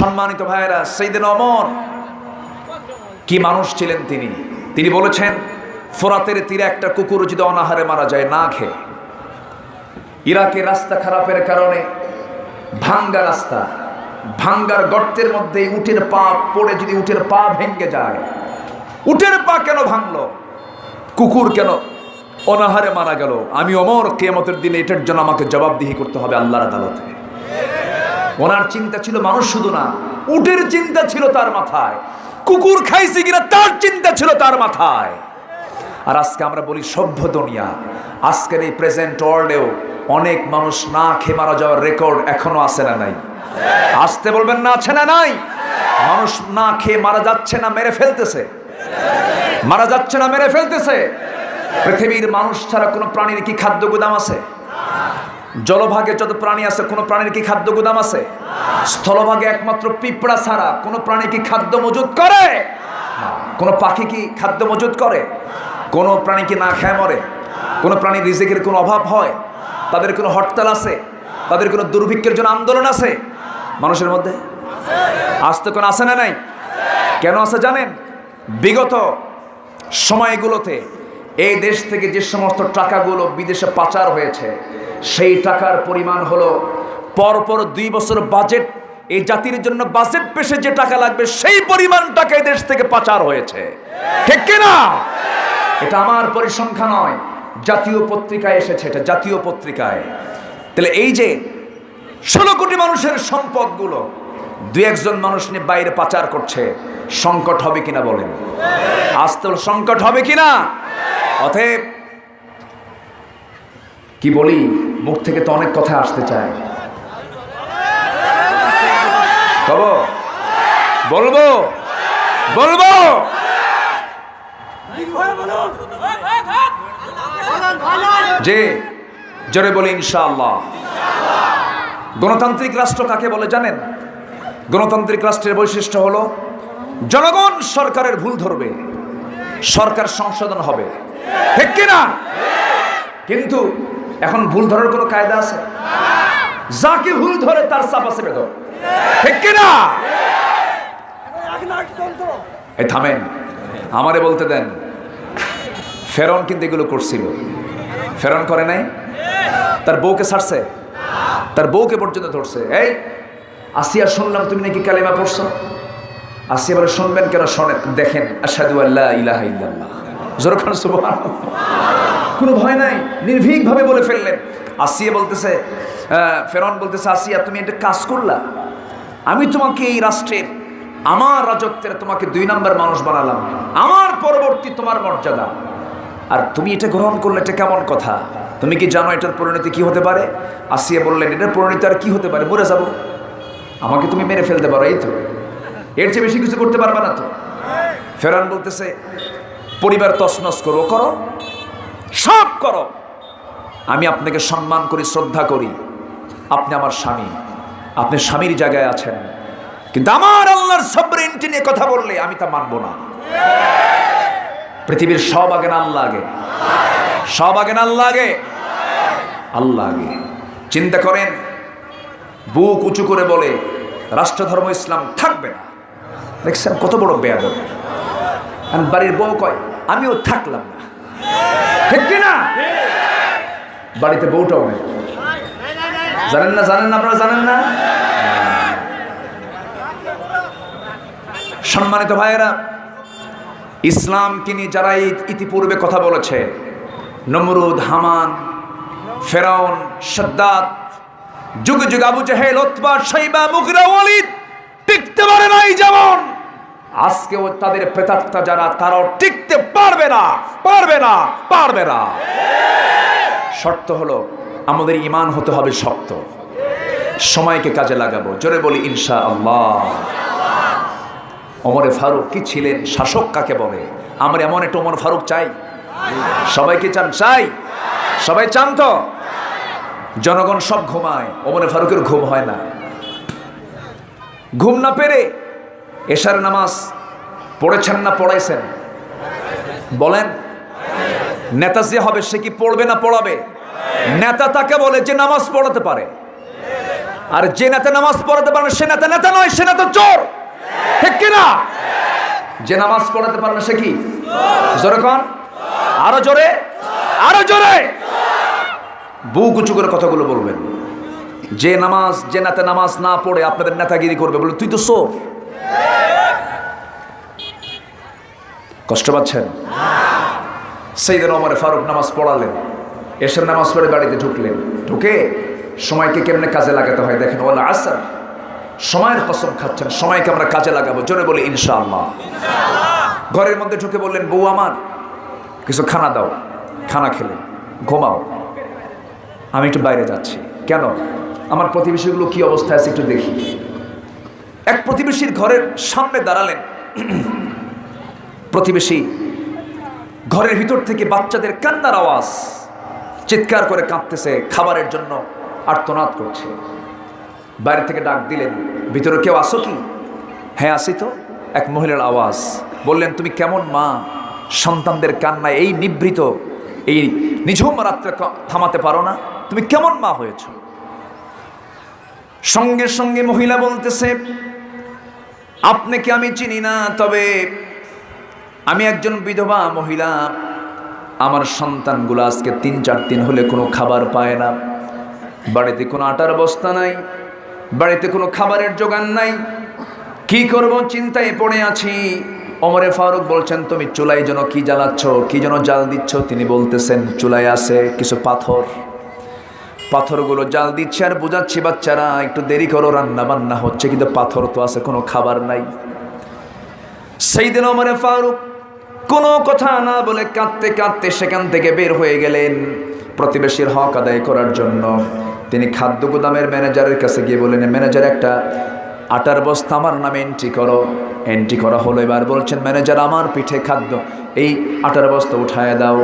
সম্মানিত ভাইয়েরা সেইদিন অমর। কি মানুষ ছিলেন তিনি? তিনি বলেছেন, ফোরাতের তীরে একটা কুকুর যদি অনাহারে মারা যায়, না খেয়ে। ইরাকের রাস্তা খারাপের কারণে ভাঙ্গা রাস্তা, ভাঙ্গার গর্তের মধ্যে উটের পা পড়ে যদি উটের পা ভেঙে যায়, উটের পা কেন ভাঙলো? কুকুর কেন অনাহারে মারা গেল? আমি অমর কেমতের দিনে এটার জন্য আমাকে জবাবদিহি করতে হবে আল্লাহর আদালতে। ওনার চিন্তা ছিল মানুষ শুধু না, উটের চিন্তা ছিল তার মাথায়, কুকুর খাইছে কিনা তার চিন্তা ছিল তার মাথায়। আর আজকে আমরা বলি সভ্য দুনিয়া। আজকের এই প্রেজেন্ট ওয়ার্ল্ডেও অনেক মানুষ না খেয়ে মারা যাওয়ার রেকর্ড এখনও আছে না নাই। আসতে বলবেন না, আছে না নাই? মানুষ না খেয়ে মারা যাচ্ছে না, মেরে ফেলতেছে। মারা যাচ্ছে না, মেরে ফেলতেছে। পৃথিবীর মানুষ ছাড়া কোনো প্রাণীর কি খাদ্য গুদাম আছে? জলভাগে যত প্রাণী আছে, কোনো প্রাণীর কি খাদ্য গুদাম আছে? স্থলভাগে একমাত্র পিঁপড়া ছাড়া কোনো প্রাণী কি খাদ্য মজুদ করে? কোনো পাখি কি খাদ্য মজুদ করে? কোনো প্রাণী কি না খেয়ে মরে? কোনো প্রাণীর রিজিকের কোনো অভাব হয়? তাদের কোনো হরতাল আছে? তাদের কোনো দুর্ভিক্ষের জন্য আন্দোলন আছে? মানুষের মধ্যে? আসতে কোনো আছে না নাই? কেন আছে জানেন? বিগত সময়গুলোতে এই দেশ থেকে যে সমস্ত টাকাগুলো বিদেশে পাচার হয়েছে, সেই টাকার পরিমাণ হলো পরপর দুই বছর বাজেট এই জাতির জন্য বাজেট পেশে যে টাকা লাগবে, সেই পরিমাণ টাকা দেশ থেকে পাচার হয়েছে। ঠিক কিনা? এটা আমার পরিসংখ্যা নয়, জাতীয় পত্রিকায় এসেছে এটা, জাতীয় পত্রিকায়। তাহলে এই যে ষোলো কোটি মানুষের সম্পদগুলো, দু একজন মানুষ নিয়ে বাইরে পাচার করছে, সংকট হবে কিনা বলেন? আজ তো সংকট হবে কিনা? অতএব কি বলি, মুখ থেকে তো অনেক কথা আসতে চায়। বলব? বলব? যে, জোরে বলি ইনশাআল্লাহ। গণতান্ত্রিক রাষ্ট্র কাকে বলে জানেন? গণতান্ত্রিক রাষ্ট্রের বৈশিষ্ট্য হলো, জনগণ সরকারের ভুল ধরবে, সরকার সংশোধন হবে। ঠিক কিনা? কিন্তু এখন ভুল ধরার কোনো কায়দা আছে? যাকে ভুল ধরে তার চাপ আছে বেদর ঠিক কিনা? এই থামেন, আমারে বলতে দেন, ফেরন কিন্তু এগুলো করছিল। ফেরন করে নাই? তার বউকে ছাড়ছে? তার বউকে পর্যন্ত ধরছে। এই, আসিয়া শুনলাম তুমি নাকি কালিমা পড়ছো। আসিয়া বলে, শুনবেন কেন? শোনেন, দেখেন আসাদু আল্লাহ ইলাহা ইল্লাল্লাহ। জোর খান সুবহান কোনো ভয় নাই, নির্ভীকভাবে বলে ফেললেন। আসিয়া বলতেছে ফেরন বলতেছে, আসিয়া, তুমি একটা কাজ করলা। আমি তোমাকে এই রাষ্ট্রের আমার রাজত্বের তোমাকে দুই নম্বর মানুষ বানালাম। আমার পরবর্তী তোমার মর্যাদা। আর তুমি এটা গ্রহণ করলে, এটা কেমন কথা? তুমি কি জানো এটার পরিণতি কি হতে পারে? আসিয়া বললেন, এটার পরিণতি আর কি হতে পারে? মরে যাব। আমাকে তুমি মেরে ফেলতে পারো, এই তো। এর চেয়ে বেশি কিছু করতে পারবে না তো? ফেরান বলতেছে পরিবার তছনছ করো করো। সব করো। আমি আপনাকে সম্মান করি, শ্রদ্ধা করি। আপনি আমার স্বামী। আপনি স্বামীর জায়গায় আছেন। কিন্তু আমার আল্লাহর সবরেন্টি নিয়ে কথা বললে আমি তা মানব না। পৃথিবীর সব আগে না আল্লাহ আগে। সব আগে না আল্লাহ আগে। আল্লাহ আগে। চিন্তা করেন, বুক উঁচু করে বলে, রাষ্ট্রধর্ম ইসলাম থাকবে না। দেখছেন কত বড় বেয়াদব। আর বাড়ির বউ কয়, আমিও থাকলাম না। ঠিক কি না? বাড়িতে বউটাও নেই। জানেন না জানেন না, আপনারা জানেন না? সম্মানিত ভাইয়েরা ইসলামকে নিয়ে যারা ইতিপূর্বে কথা বলেছে, নমরুদ, হামান, ফেরাউন, সদ্দাত, যুগে যুগে আবু জাহেল ওতবা সাইবা, মুগরা, ওয়ালিদ, টিকতে পারে নাই যেমন। আজকেও তাদের প্রেতাত্মা যারা, তারাও টিকতে পারবে না পারবে না পারবে না। শর্ত হলো, আমাদের ইমান হতে হবে শক্ত। সময়কে কাজে লাগাবো। জোরে বলি ইনশা আল্লাহ অমরে ফারুক কি ছিলেন? শাসক কাকে বলে? আমরা এমন একটা অমর ফারুক চাই। সবাইকে চান? চাই। সবাই চান তো? জনগণ সব ঘুমায়। ওমরে ফারুকের ঘুম হয় না। ঘুম না পেরে এশার নামাজ পড়েছেন না পড়াইছেন? বলেন। নেতা যে হবে, সে কি পড়বে না পড়াবে? নেতা তাকে বলে যে নামাজ পড়াতে পারে। আর যে নেতা নামাজ পড়াতে পারে সে নেতা নেতা নয়, সে নেতা চোর। ঠিক কিনা যে নামাজ পড়াতে পারে না, সে কি? জোরে কন। আরও জোরে। আরও জোরে। বুক উঁচু করে কথাগুলো বলবেন। যে নামাজ, যে নেতা নামাজ না পড়ে আপনাদের নেতাগিরি করবে বলে তুই তো সোর কষ্ট পাচ্ছেন? সেই সেইদিন ওমরে ফারুক নামাজ পড়ালেন এসে নামাজ পড়ে বাড়িতে ঢুকলেন। ঢুকে সময়কে কেমনে কাজে লাগাতে হয় দেখেন ওলা আসার। সময়ের কসম খাচ্ছেন, সময়কে আমরা কাজে লাগাবো। জোরে বলি, ইনশাআল্লাহ। ঘরের মধ্যে ঢুকে বললেন, বউ আমার, কিছু খানা দাও, খানা খেলেন ঘুমাও। আমি একটু বাইরে যাচ্ছি। কেন? আমার প্রতিবেশীগুলো কি অবস্থায় আছে একটু দেখি। এক প্রতিবেশীর ঘরের সামনে দাঁড়ালেন। প্রতিবেশী ঘরের ভিতর থেকে বাচ্চাদের কান্নার আওয়াজ, চিৎকার করে কাঁদতেছে, খাবারের জন্য আর্তনাদ করছে। বাইরে থেকে ডাক দিলেন, ভিতরে কেউ আসো কি? হ্যাঁ আসি তো। এক মহিলার আওয়াজ, বললেন, তুমি কেমন মা? সন্তানদের কান্নায় এই নিবৃত এই নিঝুম রাত্রে থামাতে পারো না? তুমি কেমন মা হয়েছ? সঙ্গে সঙ্গে মহিলা বলতেছে আপনাকে আমি চিনি না? তবে আমি একজন বিধবা মহিলা। আমার সন্তানগুলো আজকে তিন, চার দিন হলে কোনো খাবার পায় না। বাড়িতে কোনো আটার বস্তা নাই, বাড়িতে কোনো খাবারের জোগান নাই। কি করব? চিন্তায় পড়ে আছি। অমরে ফারুক বলছেন, তুমি চুলাই যেন কি জ্বালাচ্ছ, কি যেন জাল দিচ্ছ? তিনি বলতেছেন চুলাই আছে কিছু পাথর। পাথরগুলো জাল দিচ্ছে আর বুঝাচ্ছি, বাচ্চারা, একটু দেরি করো রান্না বান্না হচ্ছে, কিন্তু পাথর তো আছে, কোনো খাবার নাই। সেই দিন অমরে ফারুক কোনো কথা না বলে কাঁদতে কাঁদতে সেখান থেকে বের হয়ে গেলেন প্রতিবেশীর হক আদায় করার জন্য। তিনি খাদ্য গুদামের ম্যানেজারের কাছে গিয়ে বললেন, ম্যানেজার, একটা আটার বস্তা আমার নামে এন্ট্রি করো। এন্ট্রি করা হলো, এবার বলছেন, ম্যানেজার, আমার পিঠে খাদ্য, এই আটার বস্তা উঠায় দাও।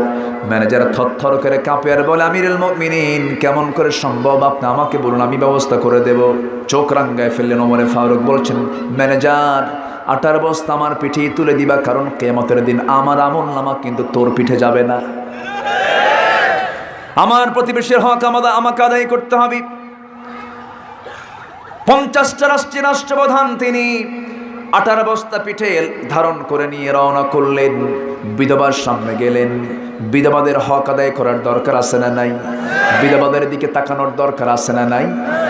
ম্যানেজার থরথর করে কাঁপে আর বলে, আমিরুল মিনিন কেমন করে সম্ভব? আপনি আমাকে বলুন, আমি ব্যবস্থা করে দেব। চোখ রাঙ্গায় ফেললেন ওমরে ফারুক, বলছেন, ম্যানেজার আটার বস্তা আমার পিঠে তুলে দিবা, কারণ কেমতের দিন আমার আমল নামা কিন্তু তোর পিঠে যাবে না। আমার প্রতিবেশীর হক আমাদের আমাকে আদায় করতে হবে। পঞ্চাশটা রাষ্ট্রের রাষ্ট্রপ্রধান তিনি আটার বস্তা পিঠে ধারণ করে নিয়ে রওনা করলেন। বিধবার সামনে গেলেন। বিধবাদের হক আদায় করার দরকার আছে না নাই? বিধবাদের দিকে তাকানোর দরকার আছে না নাই?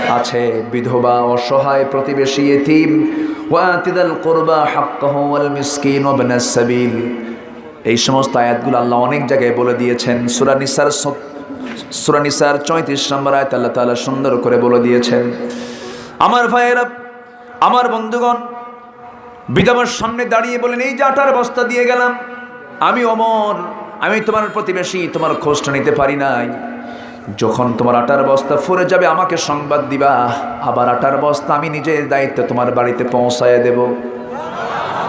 আছে বিধবা অসহায় প্রতিবেশী এতিম ওয়াতিদাল কোরবা হাক্কাহু ওয়াল মিসকিন ওয়াবনাস সাবিল। এই সমস্ত আয়াতগুলো আল্লাহ অনেক জায়গায় বলে দিয়েছেন। সূরা নিসার সূরা নিসার 34 নম্বর আয়াত আল্লাহ তাআলা সুন্দর করে বলে দিয়েছেন। আমার ভাইয়েরা, আমার বন্ধুগণ, বিধবার সামনে দাঁড়িয়ে বলেন, এই যে আটার বস্তা দিয়ে গেলাম, আমি অমর, আমি তোমার প্রতিবেশী, তোমার খোঁজটা নিতে পারি নাই। যখন তোমার আটার বস্তা ফুরে যাবে, আমাকে সংবাদ দিবা। আবার আটার বস্তা আমি নিজের দায়িত্বে তোমার বাড়িতে পৌঁছায় দেব।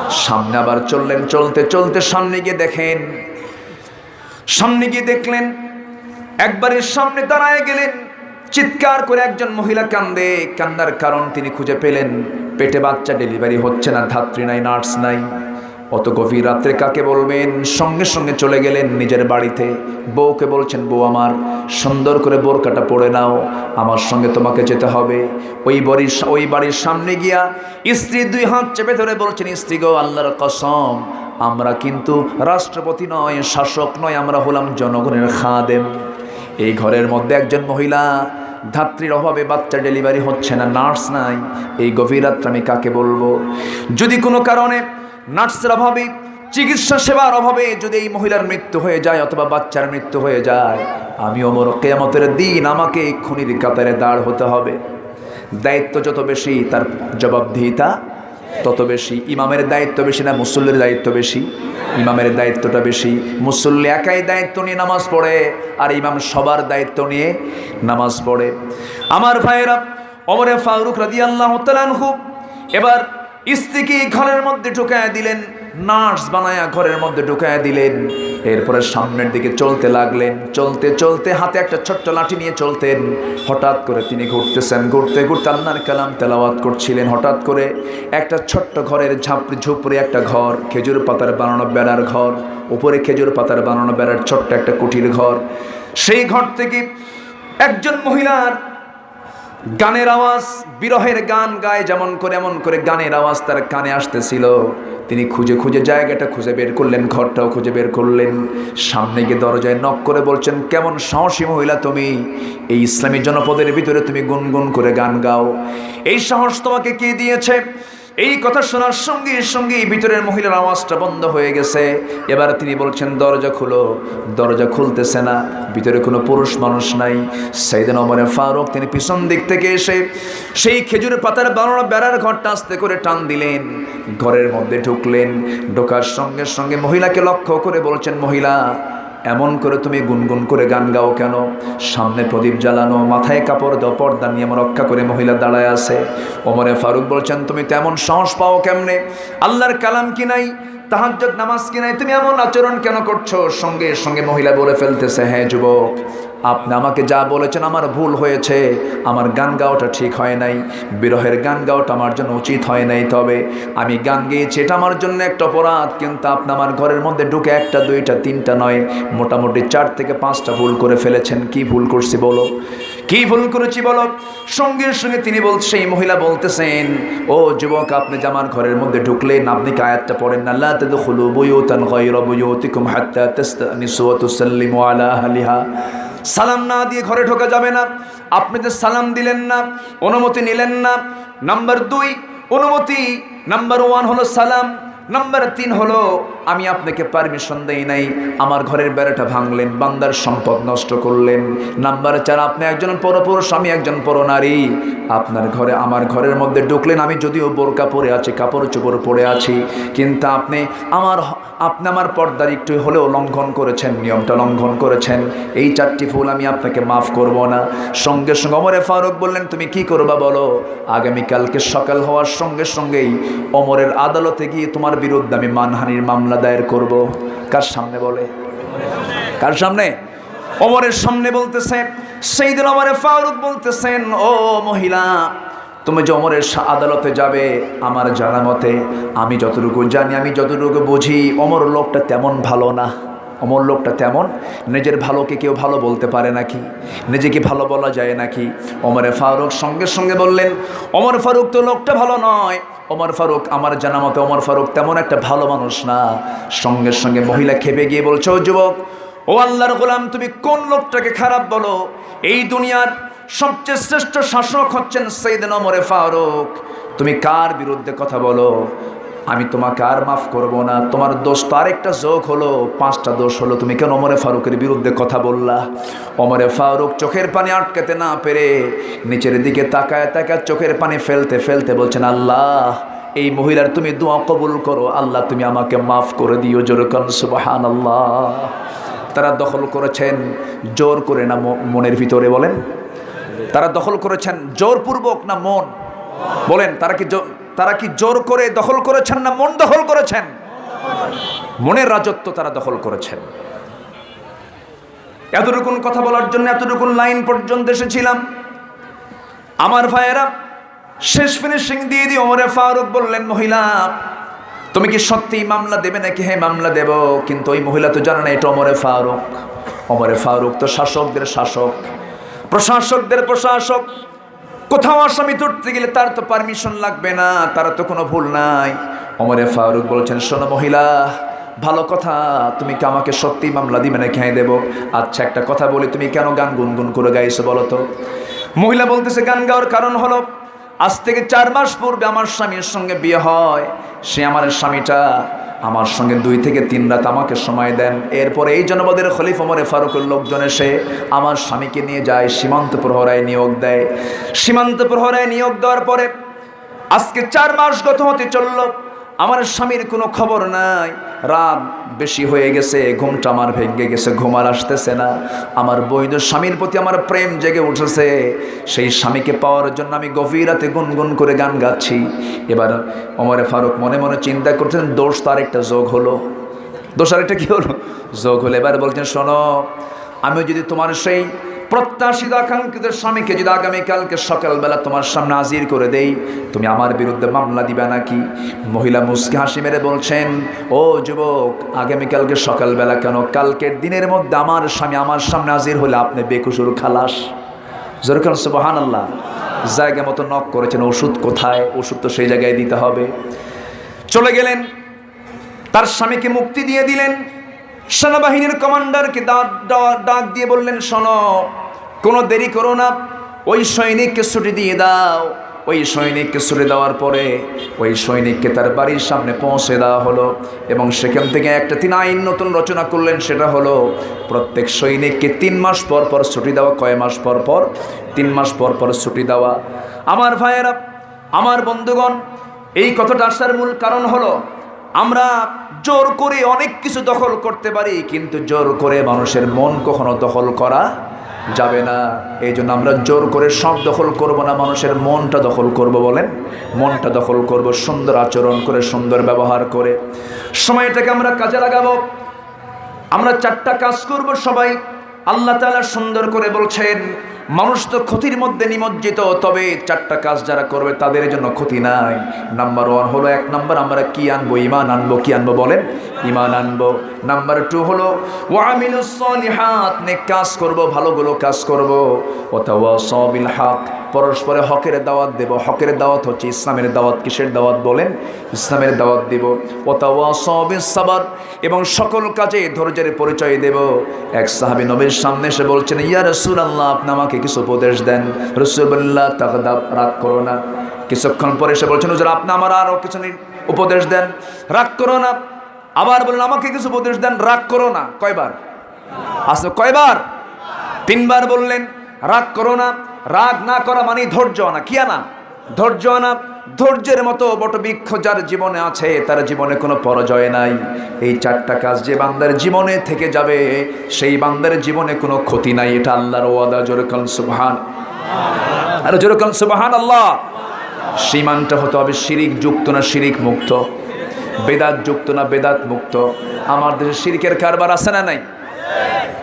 সামনে আবার চললেন, চলতে চলতে সামনে গিয়ে দেখেন, সামনে গিয়ে দেখলেন একবারের সামনে দাঁড়ায় গেলেন। চিৎকার করে একজন মহিলা কান্দে। কান্দার কারণ তিনি খুঁজে পেলেন। পেটে বাচ্চা ডেলিভারি হচ্ছে না, ধাত্রী নাই, নার্স নাই। অত গভীর রাত্রে কাকে বলবেন? সঙ্গে সঙ্গে চলে গেলেন নিজের বাড়িতে। বউকে বলছেন, বউ আমার, সুন্দর করে বোরকাটা পরে নাও। আমার সঙ্গে তোমাকে যেতে হবে। ওই বাড়ির ওই বাড়ির সামনে গিয়া স্ত্রী দুই হাত চেপে ধরে বলছেন, স্ত্রী গো, আল্লাহর কসম, আমরা কিন্তু রাষ্ট্রপতি নয়, শাসক নয়, আমরা হলাম জনগণের খাদেম। এই ঘরের মধ্যে একজন মহিলা, ধাত্রীর অভাবে বাচ্চা ডেলিভারি হচ্ছে না, নার্স নাই। এই গভীর রাত্রে আমি কাকে বলব? যদি কোনো কারণে নার্সের অভাবে, চিকিৎসা সেবার অভাবে যদি এই মহিলার মৃত্যু হয়ে যায় অথবা বাচ্চার মৃত্যু হয়ে যায়, আমি অমর কেয়ামতের দিন আমাকে এই খুনির কাতারে দাঁড় হতে হবে। দায়িত্ব যত বেশি, তার জবাবদিহিতা তত বেশি। ইমামের দায়িত্ব বেশি না, মুসল্লির দায়িত্ব বেশি। ইমামের দায়িত্বটা বেশি। মুসল্লি একাই দায়িত্ব নিয়ে নামাজ পড়ে, আর ইমাম সবার দায়িত্ব নিয়ে নামাজ পড়ে। আমার ভাইয়েরা অমরে ফারুক রাদি আল্লাহ এবার স্ত্রীকে ঘরের মধ্যে ঢুকায় দিলেন, নার্স বানায়া ঘরের মধ্যে ঢুকায় দিলেন। এরপরে সামনের দিকে চলতে লাগলেন, চলতে চলতে হাতে একটা ছোট্ট লাঠি নিয়ে চলতেন। হঠাৎ করে তিনি ঘুরতেছেন, ঘুরতে ঘুরতে আল্লাহর কালাম তেলাওয়াত করছিলেন। হঠাৎ করে একটা ছোট্ট ঘরের ঝাপড়ি ঝুপড়ে একটা ঘর, খেজুর পাতার বানানো বেড়ার ঘর, উপরে খেজুর পাতার বানানো বেড়ার ছোট্ট একটা কুটির ঘর। সেই ঘর থেকে একজন মহিলার গানের আওয়াজ, বিরহের গান গায়, যেমন করে এমন করে গানের আওয়াজ তার কানে আসতেছিল। তিনি খুঁজে খুঁজে জায়গাটা খুঁজে বের করলেন, ঘরটাও খুঁজে বের করলেন। সামনে গিয়ে দরজায় নক করে বলছেন, কেমন সাহসী মহিলা তুমি? এই ইসলামী জনপদের ভিতরে তুমি গুনগুন করে গান গাও। এই সাহস তোমাকে কে দিয়েছে? এই কথা শোনার সঙ্গে সঙ্গে ভিতরের মহিলার আওয়াজটা বন্ধ হয়ে গেছে। এবার তিনি বলছেন, দরজা খুলো। দরজা খুলতেছে না, ভিতরে কোনো পুরুষ মানুষ নাই। সাইদিন অমরে ফারুক তিনি পিছন দিক থেকে এসে সেই খেজুরের পাতার বানানো বেড়ার ঘরটা আস্তে করে টান দিলেন। ঘরের মধ্যে ঢুকলেন, ঢোকার সঙ্গে সঙ্গে মহিলাকে লক্ষ্য করে বলছেন, মহিলা এমন করে তুমি গুনগুন করে গান গাও কেন? সামনে প্রদীপ জ্বালানো, মাথায় কাপড় দাও, পর্দা নিয়ে আমার রক্ষা করে মহিলা দাঁড়ায় আছে। ওমরে ফারুক বলছেন, তুমি তেমন সাহস পাও কেমনে? আল্লাহর কালাম কি নাই? তাহাজ্জুদ নামাজ কি নাই? তুমি এমন আচরণ কেন করছ? সঙ্গে সঙ্গে মহিলা বলে ফেলতেছে হ্যাঁ যুবক, আপনি আমাকে যা বলেছেন আমার ভুল হয়েছে। আমার গান গাওয়াটা ঠিক হয় নাই। বিরহের গান গাওয়াটা আমার জন্য উচিত হয় নাই। তবে আমি গান গেয়েছি, এটা আমার জন্য একটা অপরাধ। কিন্তু আপনি আমার ঘরের মধ্যে ঢুকে একটা, দুইটা, তিনটা নয়, মোটামুটি চার থেকে পাঁচটা ভুল করে ফেলেছেন। কি ভুল করছি বলো? কি ভুল করেছি বলো? সঙ্গে সঙ্গে তিনি বল, সেই মহিলা বলতেছেন, ও যুবক, আপনি যে আমার ঘরের মধ্যে ঢুকলেন, আপনি কায়াতটা পড়েন না? লা তাদখুলু বুয়ুতান গায়রা বুয়ুতিকুম হাত্তা তাস্তানিসু ওয়া তুসাল্লিমু আলা আহলিহা। সালাম না দিয়ে ঘরে ঢোকা যাবে না। আপনি যে সালাম দিলেন না, অনুমতি নিলেন না। নাম্বার দুই, অনুমতি। নাম্বার ওয়ান হলো সালাম। নাম্বার তিন হলো, আমি আপনাকে পারমিশন দেই নাই, আমার ঘরের বেড়াটা ভাঙলেন, বান্দার সম্পদ নষ্ট করলেন। নাম্বার চার, আপনি একজন পরপুরুষ, আমি একজন পরনারী। আপনার ঘরে, আমার ঘরের মধ্যে ঢুকলেন, আমি যদিও বোরকা পরে আছি, কাপড় চোপড় পরে আছি, কিন্তু আপনি আমার আপনি আমার পর্দার একটু হলেও লঙ্ঘন করেছেন, নিয়মটা লঙ্ঘন করেছেন। এই চারটি ফুল আমি আপনাকে মাফ করব না। সঙ্গে সঙ্গে অমরে ফারুক বললেন, তুমি কি করবা বলো? আগামীকালকে সকাল হওয়ার সঙ্গে সঙ্গেই অমরের আদালতে গিয়ে তোমার বিরুদ্ধে আমি মানহানির মামলা দায়ের করব। কার সামনে বলে? কার সামনে? অমরের সামনে বলতেছে সেই দিন অমরে ফারুক বলতেছেন, ও মহিলা, তুমি যে অমরের আদালতে যাবে, আমার জানা মতে, আমি যতটুকু জানি, আমি যতটুকু বুঝি, অমর লোকটা তেমন ভালো না। অমর লোকটা তেমন। নিজের ভালোকে কেউ ভালো বলতে পারে নাকি? নিজেকে ভালো বলা যায় নাকি? অমরে ফারুক সঙ্গে সঙ্গে বললেন অমর ফারুক তো লোকটা ভালো নয়। ওমর ফারুক আমার জানা মতে ওমর ফারুক তেমন একটা ভালো মানুষ না। সঙ্গে সঙ্গে মহিলা খেপে গিয়ে বলছো, "ও যুবক, ও আল্লাহর গোলাম, তুমি কোন লোকটাকে খারাপ বলো? এই দুনিয়ার সবচেয়ে শ্রেষ্ঠ শাসক হচ্ছেন সেইদিন অমরে ফারুক। তুমি কার বিরুদ্ধে কথা বলো? আমি তোমাকে আর মাফ করব না। তোমার দোষ তো আরেকটা যোগ হলো, পাঁচটা দোষ হলো। তুমি কেন অমরে ফারুকের বিরুদ্ধে কথা বললা? অমরে ফারুক চোখের পানি আটকাতে না পেরে নিচের দিকে তাকায় তাকায় চোখের পানি ফেলতে ফেলতে বলছেন, আল্লাহ, এই মহিলার তুমি দোয়া কবুল করো। আল্লাহ, তুমি আমাকে মাফ করে দিও জোরকন সুবাহান আল্লাহ তারা দখল করেছেন, জোর করে না মনের ভিতরে বলেন। তারা দখল করেছেন, জোরপূর্বক না মন? বলেন, তারা কি তারা কি জোর করে দখল করেছেন না মন দখল করেছেন? মনের রাজত্ব তারা দখল করেছেন। এতটুকুন কথা বলার জন্য এতটুকুন লাইন পর্যন্ত এসেছিলাম। আমার ভাইয়েরা, শেষ ফিনিশিং দিয়ে দিয়ে ওমরে ফারুক বললেন, মহিলা, তুমি কি সত্যি মামলা দেবে নাকি? হ্যাঁ মামলা দেব। কিন্তু ওই মহিলা তো জানে না, এটা অমরে ফারুক। অমরে ফারুক তো শাসকদের শাসক। প্রশাসকদের প্রশাসক। কোথাও আসামি ধরতে গেলে তার তো পারমিশন লাগবে না, তার তো কোনো ভুল নাই। অমরে ফারুক বলছেন, শোনো মহিলা, ভালো কথা, তুমি কি আমাকে সত্যি মামলা দিবে না খেয়ে দেবো? আচ্ছা একটা কথা বলি, তুমি কেন গান গুনগুন করে গাইছো বলো তো? মহিলা বলতেছে, গান গাওয়ার কারণ হলো, আজ থেকে চার মাস পূর্বে আমার স্বামীর সঙ্গে বিয়ে হয়, সে আমার স্বামীটা আমার সঙ্গে দুই থেকে তিন রাত আমাকে সময় দেন। এরপরে এই জনপদের খলিফ ওমরে ফারুকের লোকজন এসে আমার স্বামীকে নিয়ে যায়, সীমান্ত প্রহরায় নিয়োগ দেয়। সীমান্ত প্রহরায় নিয়োগ দেওয়ার পরে আজকে চার মাস গত হতে চলল। আমার স্বামীর কোনো খবর নাই। রাত বেশি হয়ে গেছে, ঘুমটা আমার ভেঙে গেছে ঘুমার আসতেছে না। আমার বৈধ স্বামীর প্রতি আমার প্রেম জেগে উঠেছে। সেই স্বামীকে পাওয়ার জন্য আমি গভীর রাতে গুনগুন করে গান গাচ্ছি। এবার অমরে ফারুক মনে মনে চিন্তা করছেন দোষ তার একটা যোগ হলো। দোষ আরেকটা কী হলো? যোগ হলো। এবার বলছেন, শোনো আমি যদি তোমার সেই প্রত্যাশিত আকাঙ্ক্ষিত স্বামীকে যদি আগামীকালকে সকালবেলা তোমার সামনে হাজির করে দেই, তুমি আমার বিরুদ্ধে মামলা দিবে নাকি? মহিলা মুসকে হাসি মেরে বলছেন, ও যুবক, আগামীকালকে সকালবেলা কেন? কালকের দিনের মধ্যে আমার স্বামী আমার সামনে হাজির হলে আপনি বেকুসুর খালাস। জরুর সুবহান আল্লাহ জায়গা মতো নক করেছেন, ওষুধ কোথায়? ওষুধ তো সেই জায়গায় দিতে হবে। চলে গেলেন, তার স্বামীকে মুক্তি দিয়ে দিলেন। সেনাবাহিনীর কমান্ডারকে ডাক দিয়ে বললেন, শোনো, কোনো দেরি করো না। ওই সৈনিককে ছুটি দিয়ে দাও। ওই সৈনিককে ছুটি দেওয়ার পরে ওই সৈনিককে তার বাড়ির সামনে পৌঁছে দেওয়া হলো এবং সেখান থেকে একটা তিনি আইন নতুন রচনা করলেন, সেটা হলো, প্রত্যেক সৈনিককে তিন মাস পর পর ছুটি দেওয়া, কয় মাস পর পর? তিন মাস পর পর ছুটি দেওয়া। আমার ভাইয়েরা, আমার বন্ধুগণ, এই কথাটা আসার মূল কারণ হলো, আমরা জোর করে অনেক কিছু দখল করতে পারি, কিন্তু জোর করে মানুষের মন কখনো দখল করা যাবে না। এই জন্য আমরা জোর করে সব দখল করব না, মানুষের মনটা দখল করব বলেন। মনটা দখল করব, সুন্দর আচরণ করে, সুন্দর ব্যবহার করে। সময়টাকে আমরা কাজে লাগাবো। আমরা চারটা কাজ করব সবাই। আল্লাহ তাআলা সুন্দর করে বলছেন মানুষ তো ক্ষতির মধ্যে নিমজ্জিত, তবে চারটা কাজ যারা করবে তাদের জন্য ক্ষতি নাই। নাম্বার ওয়ান হলো এক নাম্বার আমরা কি আনব? ইমান আনব, কি আনব বলেন? ইমান আনব। নাম্বার টু হলো সলিহাত নেক কাজ করব, ভালোগুলো কাজ করব। অথবা সবিল হক পরস্পরে হকের দাওয়াত দেব। হকের দাওয়াত হচ্ছে ইসলামের দাওয়াত, কিসের দাওয়াত বলেন? ইসলামের দাওয়াত দেব। অথবা সবিল সাবার এবং সকল কাজে ধৈর্যের পরিচয় দেব। এক সাহাবি নবীর সামনে এসে বলছেন, ইয়া রসুল আল্লাহ আপনি আমাকে কিছু উপদেশ দেন। রসুল্লাহ তাকদাব রাগ করো না। কিছুক্ষণ পরে এসে বলছেন, হুজুর, আপনি আমার আরও কিছু উপদেশ দেন। রাগ করো না। আবার বললেন, আমাকে কিছু উপদেশ দেন, রাগ করো না। কয়বার? আসলে কয়বার? তিনবার বললেন, রাগ করো না। রাগ না করা মানে ধৈর্য আনা। কি আনা? ধৈর্য আনা। ধৈর্যের মতো বটবৃক্ষ যার জীবনে আছে, তার জীবনে কোনো পরাজয় নাই। এই চারটা কাজ যে বান্দার জীবনে থেকে যাবে, সেই বান্দার জীবনে কোনো ক্ষতি নাই। এটা আল্লাহর ওয়াদা জোরকাল সুবহান। আর জোরকাল সুবহান আল্লাহ সীমানটা হতে হবে শিরিক যুক্ত না শিরিক মুক্ত। বেদাত যুক্ত না বেদাত মুক্ত। আমার দেশে শিরিকের কারবার আছে না নাই?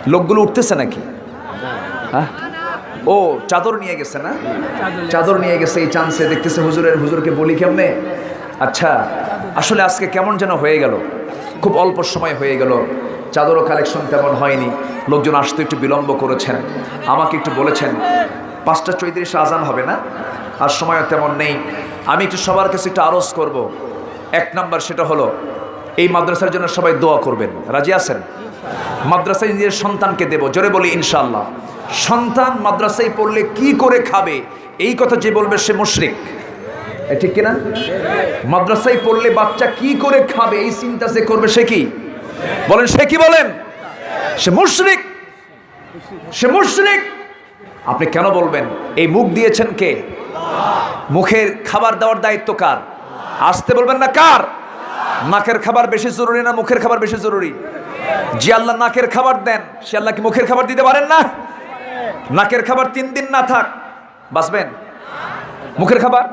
লোকগুলো উঠতেছে নাকি? হ্যাঁ? ও, চাদর নিয়ে গেছে না? চাদর নিয়ে গেছে, এই চান্সে দেখতেছে হুজুরের, হুজুরকে বলি কেমনে? আচ্ছা আসলে আজকে কেমন যেন হয়ে গেল? খুব অল্প সময় হয়ে গেল। চাদরও কালেকশন তেমন হয়নি। লোকজন আসতে একটু বিলম্ব করেছেন। আমাকে একটু বলেছেন, পাঁচটা চৈত্রিশে আজান হবে না? আর সময়ও তেমন নেই। আমি একটু সবার কাছে একটু আরজ করব। এক নাম্বার সেটা হলো, এই মাদ্রাসার জন্য সবাই দোয়া করবেন। রাজি আছেন? মাদ্রাসায় নিজের সন্তানকে দেব। জোরে বলি ইনশাল্লাহ সন্তান মাদ্রাসায় পড়লে কি করে খাবে? এই কথা যে বলবে সে মুশরিক। ঠিক কিনা? মাদ্রাসায় পড়লে বাচ্চা কি করে খাবে? এই চিন্তা সে করবে সে কি? বলেন, সে কি বলেন? সে মুশরিক। সে মুশরিক। আপনি কেন বলবেন? এই মুখ দিয়েছেন কে? মুখের খাবার দেওয়ার দায়িত্ব কার? আসতে বলবেন না কার? নাকের খাবার বেশি জরুরি না মুখের খাবার বেশি জরুরি? যে আল্লাহ নাকের খাবার দেন, সে আল্লাহ কি মুখের খাবার দিতে পারেন না? নাকের খাবার তিন দিন না থাক, বাঁচবেন? মুখের খাবার?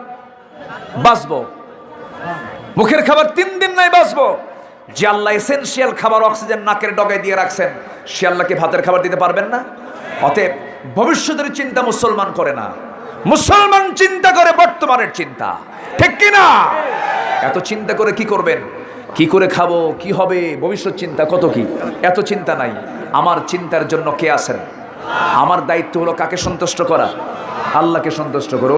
বাঁচবো। মুখের খাবার তিন দিন নাই, বাঁচবো। যে আল্লাহ এসেনশিয়াল খাবার অক্সিজেন নাকের ডগায় দিয়ে রাখছেন, সে আল্লাহকে ভাতের খাবার দিতে পারবেন না? অতএব ভবিষ্যতের চিন্তা মুসলমান করে না। মুসলমান চিন্তা করে বর্তমানের চিন্তা। ঠিক কি না? এত চিন্তা করে কি করবেন? কি করে খাব? কি হবে? ভবিষ্যৎ চিন্তা কত কি? এত চিন্তা নাই। আমার চিন্তার জন্য কে আছেন? আমার দায়িত্ব হলো কাকে সন্তুষ্ট করা? আল্লাহকে সন্তুষ্ট করো।